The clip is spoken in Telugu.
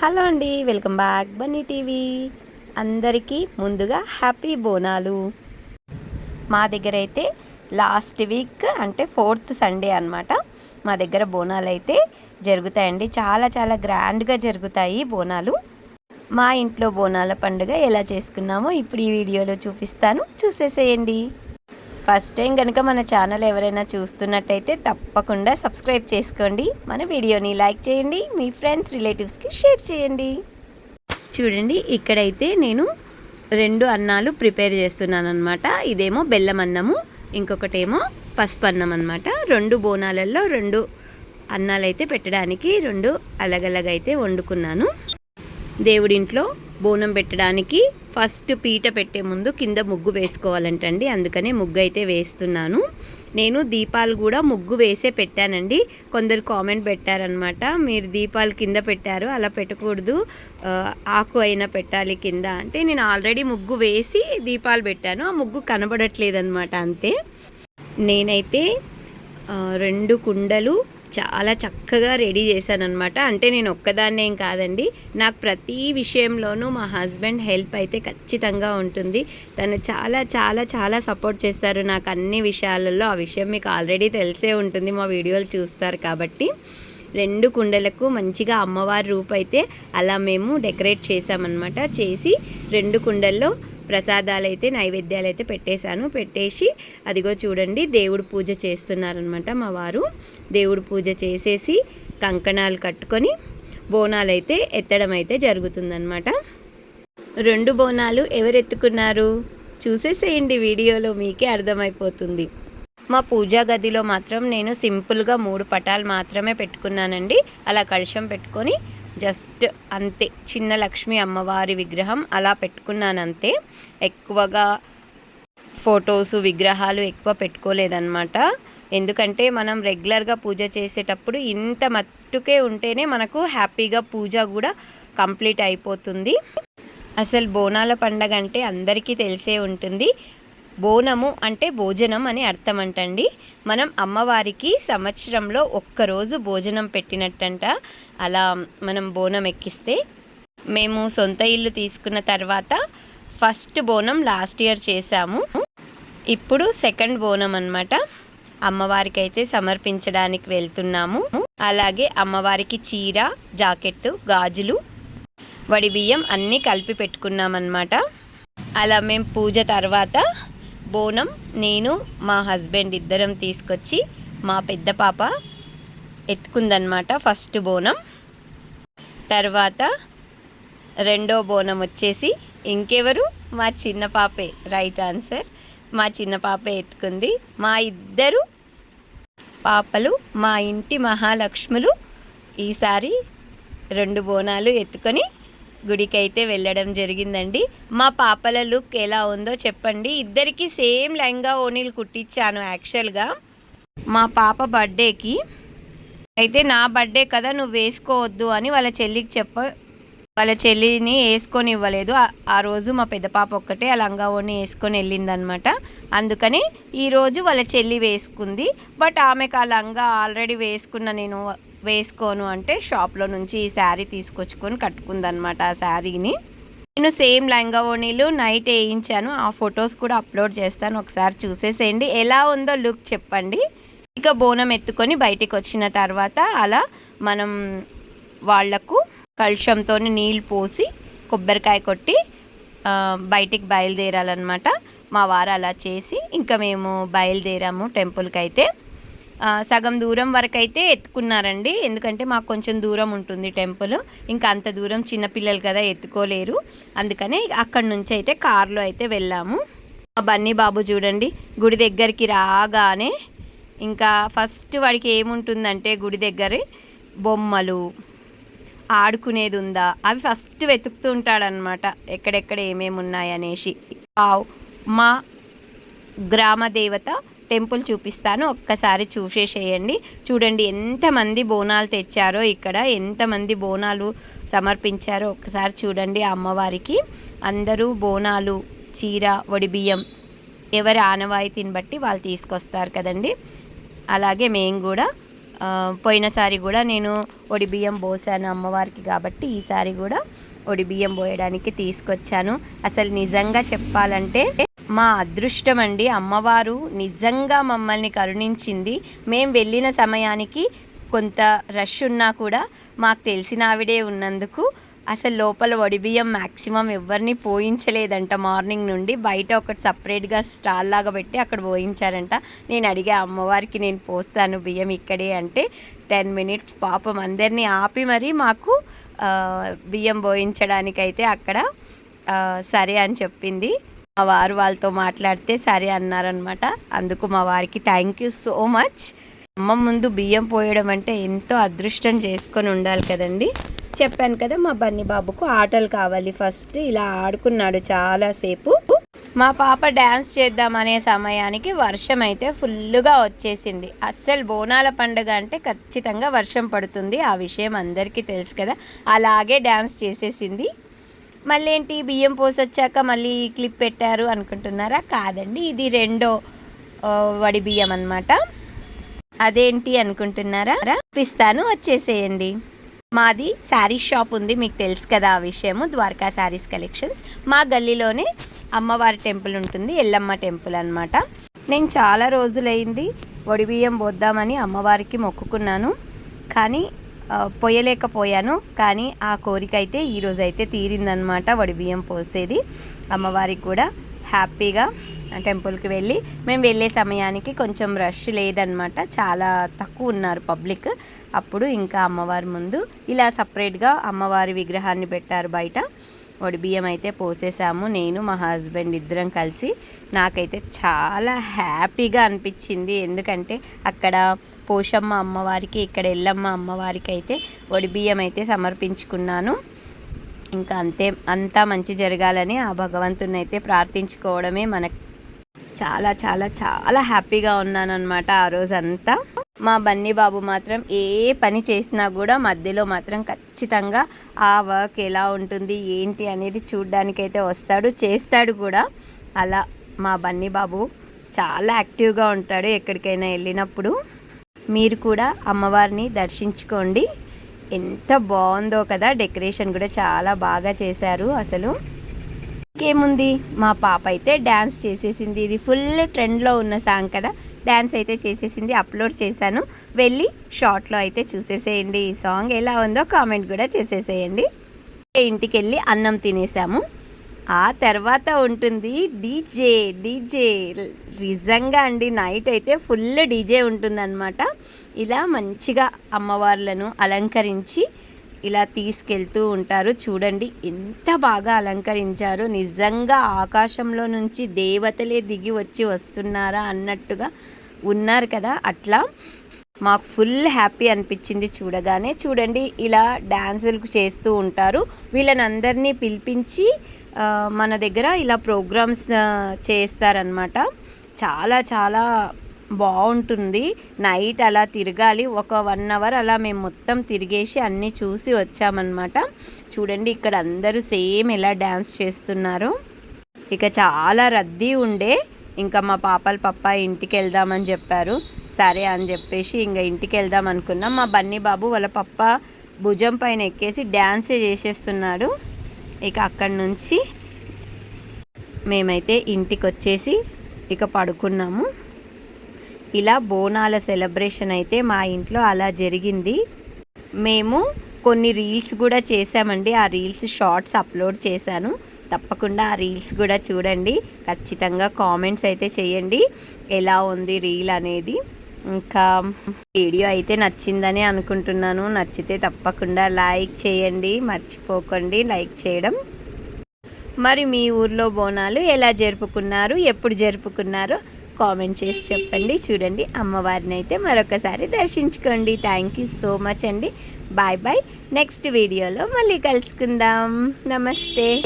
హలో అండి వెల్కమ్ బ్యాక్ బన్నీ టీవీ. అందరికీ ముందుగా హ్యాపీ బోనాలు. మా దగ్గర అయితే లాస్ట్ వీక్ అంటే ఫోర్త్ సండే అనమాట మా దగ్గర బోనాలు అయితే జరుగుతాయండి. చాలా చాలా గ్రాండ్గా జరుగుతాయి బోనాలు. మా ఇంట్లో బోనాల పండుగ ఎలా చేసుకున్నామో ఇప్పుడు ఈ వీడియోలో చూపిస్తాను. చూసేసేయండి. ఫస్ట్ టైం కనుక మన ఛానల్ ఎవరైనా చూస్తున్నట్టయితే తప్పకుండా సబ్స్క్రైబ్ చేసుకోండి. మన వీడియోని లైక్ చేయండి మీ ఫ్రెండ్స్ రిలేటివ్స్కి షేర్ చేయండి. చూడండి ఇక్కడైతే నేను రెండు అన్నాలు ప్రిపేర్ చేస్తున్నాను అనమాట ఇదేమో బెల్లం అన్నము ఇంకొకటేమో పసుపు అన్నం అనమాట రెండు బోనాలలో రెండు అన్నాలు అయితే పెట్టడానికి రెండు అలగలగైతే వండుకున్నాను. దేవుడింట్లో బోనం పెట్టడానికి ఫస్ట్ పీట పెట్టే ముందు కింద ముగ్గు వేసుకోవాలంటండి. అందుకనే ముగ్గు అయితే వేస్తున్నాను. నేను దీపాలు కూడా ముగ్గు వేసే పెట్టానండి. కొందరు కామెంట్ పెట్టారనమాట మీరు దీపాలు కింద పెట్టారు అలా పెట్టకూడదు. ఆకు అయినా పెట్టాలి కింద. అంటే నేను ఆల్రెడీ ముగ్గు వేసి దీపాలు పెట్టాను. ఆ ముగ్గు కనబడట్లేదు అనమాట అంతే. నేనైతే రెండు కుండలు చాలా చక్కగా రెడీ చేశాను అనమాట అంటే నేను ఒక్కదాన్నే ఏం కాదండి. నాకు ప్రతి విషయంలోనూ మా హస్బెండ్ హెల్ప్ అయితే ఖచ్చితంగా ఉంటుంది. తను చాలా చాలా చాలా సపోర్ట్ చేస్తారు నాకు అన్ని విషయాలలో. ఆ విషయం మీకు ఆల్రెడీ తెలిసే ఉంటుంది. మా వీడియోలు చూస్తారు కాబట్టి. రెండు కుండలకు మంచిగా అమ్మవారి రూపు అయితే అలా మేము డెకరేట్ చేసామన్నమాట చేసి రెండు కుండల్లో ప్రసాదాలు అయితే నైవేద్యాలు అయితే పెట్టేశాను. పెట్టేసి అదిగో చూడండి దేవుడు పూజ చేస్తున్నారనమాట మా వారు. దేవుడు పూజ చేసేసి కంకణాలు కట్టుకొని బోనాలు అయితే ఎత్తడం అయితే జరుగుతుందనమాట రెండు బోనాలు ఎవరు ఎత్తుకున్నారు చూసేసేయండి వీడియోలో మీకే అర్థమైపోతుంది. మా పూజా గదిలో మాత్రం నేను సింపుల్గా మూడు పటాలు మాత్రమే పెట్టుకున్నానండి. అలా కలుషం పెట్టుకొని జస్ట్ అంతే. చిన్న లక్ష్మి అమ్మవారి విగ్రహం అలా పెట్టుకున్నాను అంతే ఎక్కువగా ఫొటోస్ విగ్రహాలు ఎక్కువ పెట్టుకోలేదన్నమాట. ఎందుకంటే మనం రెగ్యులర్గా పూజ చేసేటప్పుడు ఇంత మట్టుకే ఉంటేనే మనకు హ్యాపీగా పూజ కూడా కంప్లీట్ అయిపోతుంది. అసలు బోనాల పండగ అంటే అందరికీ తెలిసే ఉంటుంది. బోనము అంటే భోజనం అని అర్థం అంటండి మనం అమ్మవారికి సంవత్సరంలో ఒక్కరోజు భోజనం పెట్టినట్టంట. అలా మనం బోనం ఎక్కిస్తే మేము సొంత ఇల్లు తీసుకున్న తర్వాత ఫస్ట్ బోనం లాస్ట్ ఇయర్ చేశాము. ఇప్పుడు సెకండ్ బోనం అనమాట అమ్మవారికి అయితే సమర్పించడానికి వెళ్తున్నాము. అలాగే అమ్మవారికి చీర జాకెట్టు గాజులు వడి బియ్యం అన్నీ కలిపి పెట్టుకున్నామన్నమాట. అలా మేము పూజ తర్వాత బోనం నేను మా హస్బెండ్ ఇద్దరం తీసుకొచ్చి మా పెద్ద పాప ఎత్తుకుందనమాట ఫస్ట్ బోనం. తర్వాత రెండో బోనం వచ్చేసి ఇంకెవరు? మా చిన్న పాపే రైట్ ఆన్సర్. మా చిన్న పాపే ఎత్తుకుంది. మా ఇద్దరు పాపలు మా ఇంటి మహాలక్ష్ములు ఈసారి రెండు బోనాలు ఎత్తుకొని గుడికి అయితే వెళ్ళడం జరిగిందండి. మా పాపల లుక్ ఎలా ఉందో చెప్పండి. ఇద్దరికి సేమ్ లెహంగా ఓనీలు కుట్టించాను యాక్చువల్గా. మా పాప బర్త్డేకి అయితే నా బర్త్డే కదా నువ్వు వేసుకోవద్దు అని వాళ్ళ చెల్లికి చెప్ప వాళ్ళ చెల్లిని వేసుకొని ఇవ్వలేదు. ఆ రోజు మా పెద్ద పాప ఒక్కటే ఆ లంగా ఓని వేసుకొని వెళ్ళిందనమాట. అందుకని ఈరోజు వాళ్ళ చెల్లి వేసుకుంది. బట్ ఆమెకు ఆ లంగా ఆల్రెడీ వేసుకున్న నేను వేసుకోను అంటే షాప్లో నుంచి ఈ శారీ తీసుకొచ్చుకొని కట్టుకుందనమాట ఆ శారీని. నేను సేమ్ లంగా ఓణీలు నైట్ వేయించాను. ఆ ఫొటోస్ కూడా అప్లోడ్ చేస్తాను. ఒకసారి చూసేసేయండి. ఎలా ఉందో లుక్ చెప్పండి. ఇక బోనం ఎత్తుకొని బయటికి వచ్చిన తర్వాత అలా మనం వాళ్ళకు కలుషంతో నీళ్ళు పోసి కొబ్బరికాయ కొట్టి బయటికి బయలుదేరాలన్నమాట. మా వారు అలా చేసి ఇంకా మేము బయలుదేరాము టెంపుల్కి అయితే సగం దూరం వరకు అయితే ఎత్తుకున్నారండి. ఎందుకంటే మాకు కొంచెం దూరం ఉంటుంది టెంపుల్. ఇంకా అంత దూరం చిన్నపిల్లలు కదా ఎత్తుకోలేరు. అందుకనే అక్కడి నుంచి అయితే కారులో అయితే వెళ్ళాము. బన్నీ బాబు చూడండి గుడి దగ్గరికి రాగానే ఇంకా ఫస్ట్ వాడికి ఏముంటుందంటే గుడి దగ్గర బొమ్మలు ఆడుకునేది ఉందా? అవి ఫస్ట్ వెతుకుతూ ఉంటాడనమాట ఎక్కడెక్కడ ఏమేమి ఉన్నాయనేసి మా గ్రామ దేవత టెంపుల్ చూపిస్తాను. ఒక్కసారి చూసేసేయండి. చూడండి ఎంతమంది బోనాలు తెచ్చారో ఇక్కడ. ఎంతమంది బోనాలు సమర్పించారో ఒక్కసారి చూడండి అమ్మవారికి. అందరూ బోనాలు చీర వడిబియ్యం ఎవరి ఆనవాయితీని బట్టి వాళ్ళు తీసుకొస్తారు కదండి. అలాగే మేము కూడా పోయినసారి కూడా నేను ఒడిబియ్యం పోసాను అమ్మవారికి కాబట్టి ఈసారి కూడా ఒడిబియ్యం పోయడానికి తీసుకొచ్చాను. అసలు నిజంగా చెప్పాలంటే మా అదృష్టం అండి. అమ్మవారు నిజంగా మమ్మల్ని కరుణించింది. మేము వెళ్ళిన సమయానికి కొంత రష్ ఉన్నా కూడా మాకు తెలిసిన ఆవిడే ఉన్నందుకు అసలు లోపల వడిబియ్యం మ్యాక్సిమం ఎవరిని పోయించలేదంట మార్నింగ్ నుండి. బయట ఒకటి సపరేట్గా స్టాల్ లాగా పెట్టి అక్కడ పోయించారంట. నేను అడిగా అమ్మవారికి నేను పోస్తాను బియ్యం ఇక్కడే అంటే టెన్ మినిట్స్ పాపం అందరినీ ఆపి మరీ మాకు బియ్యం పోయించడానికైతే అక్కడ సరే అని చెప్పింది. మా వారు వాళ్ళతో మాట్లాడితే సరే అన్నారనమాట అందుకు మా వారికి థ్యాంక్ యూ సో మచ్ అమ్మ ముందు బియ్యం పోయడం అంటే ఎంతో అదృష్టం చేసుకొని ఉండాలి కదండి. చెప్పాను కదా మా బన్నీ బాబుకు ఆటలు కావాలి ఫస్ట్ ఇలా ఆడుకున్నాడు చాలాసేపు మా పాప డ్యాన్స్ చేద్దామనే సమయానికి వర్షం అయితే ఫుల్గా వచ్చేసింది. అస్సలు బోనాల పండుగ అంటే ఖచ్చితంగా వర్షం పడుతుంది. ఆ విషయం అందరికీ తెలుసు కదా. అలాగే డ్యాన్స్ చేసేసింది. మళ్ళీ ఏంటి బియ్యం పోసొచ్చాక మళ్ళీ క్లిప్ పెట్టారు అనుకుంటున్నారా? కాదండి ఇది రెండో వడి బియ్యం అన్నమాట. అదేంటి అనుకుంటున్నారా? పిస్తాను వచ్చేసేయండి. మాది శారీస్ షాప్ ఉంది మీకు తెలుసు కదా ఆ విషయము. ద్వారకా శారీస్ కలెక్షన్స్. మా గల్లీలోనే అమ్మవారి టెంపుల్ ఉంటుంది ఎల్లమ్మ టెంపుల్ అన్నమాట. నేను చాలా రోజులైంది బియ్యం పోద్దామని అమ్మవారికి మొక్కుకున్నాను. కానీ పోయలేకపోయాను కానీ ఆ కోరిక అయితే ఈరోజు అయితే తీరిందనమాట బియ్యం పోసేది. అమ్మవారికి కూడా హ్యాపీగా టెంపుల్కి వెళ్ళి మేము వెళ్ళే సమయానికి కొంచెం రష్ లేదనమాట చాలా తక్కువ ఉన్నారు పబ్లిక్. అప్పుడు ఇంకా అమ్మవారి ముందు ఇలా సపరేట్గా అమ్మవారి విగ్రహాన్ని పెట్టారు బయట. బియ్యం అయితే పోసేసాము. నేను మా హస్బెండ్ ఇద్దరం కలిసి నాకైతే చాలా హ్యాపీగా అనిపించింది. ఎందుకంటే అక్కడ పోషమ్మ అమ్మవారికి ఇక్కడ ఎల్లమ్మ అమ్మవారికి అయితే వడి బియ్యం అయితే సమర్పించుకున్నాను. ఇంకా అంతే అంతా మంచి జరగాలని ఆ భగవంతుని అయితే ప్రార్థించుకోవడమే మన చాలా చాలా చాలా హ్యాపీగా ఉన్నాను అనమాట ఆ రోజంతా. మా బన్నీ బాబు మాత్రం ఏ పని చేసినా కూడా మధ్యలో మాత్రం ఖచ్చితంగా ఆ వర్క్ ఎలా ఉంటుంది ఏంటి అనేది చూడ్డానికైతే వస్తాడు చేస్తాడు కూడా. అలా మా బన్నీ బాబు చాలా యాక్టివ్గా ఉంటాడు ఎక్కడికైనా వెళ్ళినప్పుడు. మీరు కూడా అమ్మవారిని దర్శించుకోండి. ఎంత బాగుందో కదా డెకరేషన్ కూడా చాలా బాగా చేశారు అసలు. ఇంకేముంది? మా పాప అయితే డ్యాన్స్ చేసేసింది. ఇది ఫుల్ ట్రెండ్లో ఉన్న సాంగ్ కదా. డ్యాన్స్ అయితే చేసేసింది అప్లోడ్ చేశాను. వెళ్ళి షార్ట్లో అయితే చూసేసేయండి. ఈ సాంగ్ ఎలా ఉందో కామెంట్ కూడా చేసేసేయండి. ఇంటికి వెళ్ళి అన్నం తినేసాము. ఆ తర్వాత ఉంటుంది డీజే. డీజే నిజంగా అండి నైట్ అయితే ఫుల్ డీజే ఉంటుందన్నమాట. ఇలా మంచిగా అమ్మవార్లను అలంకరించి ఇలా తీసుకెళ్తూ ఉంటారు. చూడండి ఎంత బాగా అలంకరించారు. నిజంగా ఆకాశంలో నుంచి దేవతలే దిగి వచ్చి వస్తున్నారా అన్నట్టుగా ఉన్నారు కదా అట్లా మాకు ఫుల్ హ్యాపీ అనిపించింది చూడగానే. చూడండి ఇలా డ్యాన్సులు చేస్తూ ఉంటారు. వీళ్ళని అందరినీ పిలిపించి మన దగ్గర ఇలా ప్రోగ్రామ్స్ చేస్తారనమాట చాలా చాలా బాగుంటుంది. నైట్ అలా తిరగాలి ఒక వన్ అవర్ అలా మేము మొత్తం తిరిగేసి అన్నీ చూసి వచ్చామన్నమాట. చూడండి ఇక్కడ అందరూ సేమ్ ఎలా డ్యాన్స్ చేస్తున్నారు. ఇక చాలా రద్దీ ఉండే ఇంకా మా పాపల పప్ప ఇంటికి వెళ్దామని చెప్పారు. సరే అని చెప్పేసి ఇంకా ఇంటికి వెళ్దాం అనుకున్నాం. మా బన్నీ బాబు వాళ్ళ పప్ప భుజం పైన ఎక్కేసి డ్యాన్సే చేసేస్తున్నాడు. ఇక అక్కడి నుంచి మేమైతే ఇంటికి వచ్చేసి ఇక పడుకున్నాము. ఇలా బోనాల సెలబ్రేషన్ అయితే మా ఇంట్లో అలా జరిగింది. మేము కొన్ని రీల్స్ కూడా చేసామండి ఆ రీల్స్ షార్ట్స్ అప్లోడ్ చేశాను. తప్పకుండా ఆ రీల్స్ కూడా చూడండి. ఖచ్చితంగా కామెంట్స్ అయితే చేయండి. ఎలా ఉంది రీల్ అనేది? ఇంకా వీడియో అయితే నచ్చిందని అనుకుంటున్నాను. నచ్చితే తప్పకుండా లైక్ చేయండి. మర్చిపోకండి. లైక్ చేయడం. మరి మీ ఊర్లో బోనాలు ఎలా జరుపుకున్నారు? ఎప్పుడు జరుపుకున్నారో కామెంట్ చేసి చెప్పండి. చూడండి. అమ్మవారిని అయితే మరొకసారి దర్శించుకోండి. థ్యాంక్ యూ సో మచ్ అండి. బాయ్ బాయ్ నెక్స్ట్ వీడియోలో మళ్ళీ కలుసుకుందాం. నమస్తే.